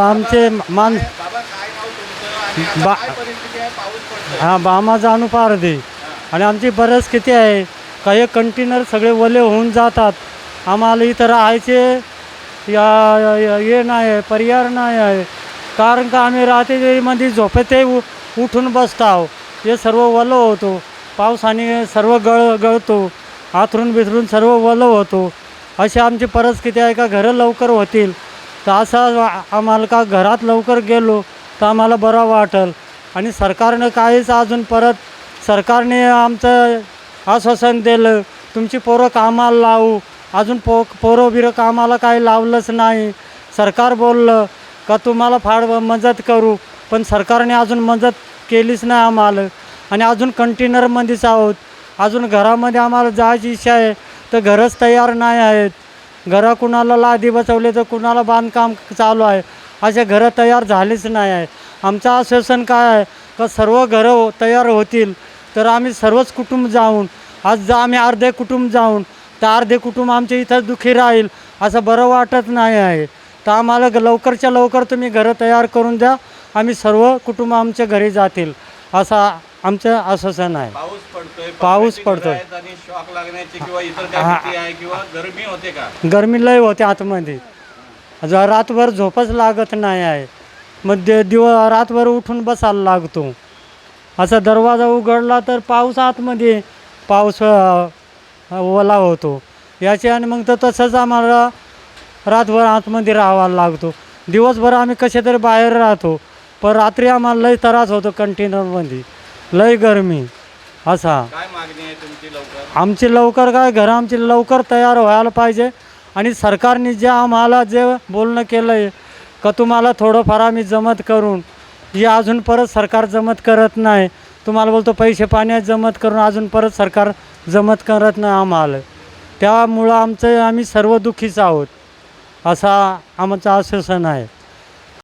आमचे मान बा- हां बामा आहे बामाचा अनुपार दे आणि आमची बरंच किती आहे? काही कंटेनर सगळे वले होऊन जातात. आम्हाला इथं राहायचे या हे नाही आहे पर्याय नाही आहे. कारण का आम्ही रात्रीमध्ये झोपेतही उ उठून बसताव. हे सर्व वलं होतो. पावसाने सर्व गळ गळतो. आथरून बिथरून सर्व वलं होतो. अशी आमची परिस्थिती आहे का? घरं लवकर होतील. तर असं आम्हाला का घरात लवकर गेलो तर आम्हाला बरं वाटेल. आणि सरकारनं काहीच अजून परत सरकारने आमचं आश्वासन दिलं तुमची पोरं कामाला लावू. अजून पो पोरं बिरं कामाला काही लावलंच नाही. सरकार बोललं का तुम्हाला फार मदत करू पण सरकारने अजून मदत केलीच नाही आम्हाला. आणि अजून कंटेनरमध्येच आहोत. अजून घरामध्ये आम्हाला जायची इच्छा आहे तर घरच तयार नाही आहेत. घरा कुणाला लादी बसवले तर कुणाला बांधकाम चालू आहे? असे घरं तयार झालेच नाही आहे. आमचं आश्वासन काय आहे? का सर्व घरं हो- तयार होतील? तर आम्ही सर्वच कुटुंब जाऊन आज जा आम्ही अर्धे कुटुंब जाऊन तर अर्धे कुटुंब आमच्या इथं दुःखी राहील असं बरं वाटत नाही आहे. तर आम्हाला लवकरच्या लवकर तुम्ही घरं तयार करून द्या. आम्ही सर्व कुटुंब आमच्या घरी जातील असा आमचं आश्वासन आहे पाऊस पडतोय पाऊस पत्र्याची घरं पडतोय. आहेत आणि शॉक लागण्याची किंवा इतर काय हा. भीती आहे किंवा गरमी होते का? गरमी लय होते आतमध्ये. ज- रातभर झोपच लागत नाही आहे. मग दे दिव रातभर उठून बसायला लागतो. असा दरवाजा उघडला तर पाऊस आतमध्ये पाऊस अ, ओला होतो. याचे आणि मग तर तसंच आम्हाला रातभर आतमध्ये राहावा लागतो. दिवसभर आम्ही कसे तरी बाहेर राहतो. पण रात्री आम्हाला लय त्रास होतो कंटेनरमध्ये लय गरमी. असा. काय मागणी आहे तुमची लवकर? आमची लवकर काय? घरं आमची लवकर तयार व्हायला पाहिजे. आणि सरकारने जे आम्हाला जे बोलणं केलं आहे का तुम्हाला थोडंफार आम्ही जमत करून हे अजून परत सरकार जमत करत नाही. तुम्हाला बोलतो पैसे पाण्यात जमत करून अजून परत सरकार जमत करत नाही आम्हाला. त्यामुळं आमचं आम्ही सर्व दुःखीच आहोत. असा आमचं आश्वासन आहे.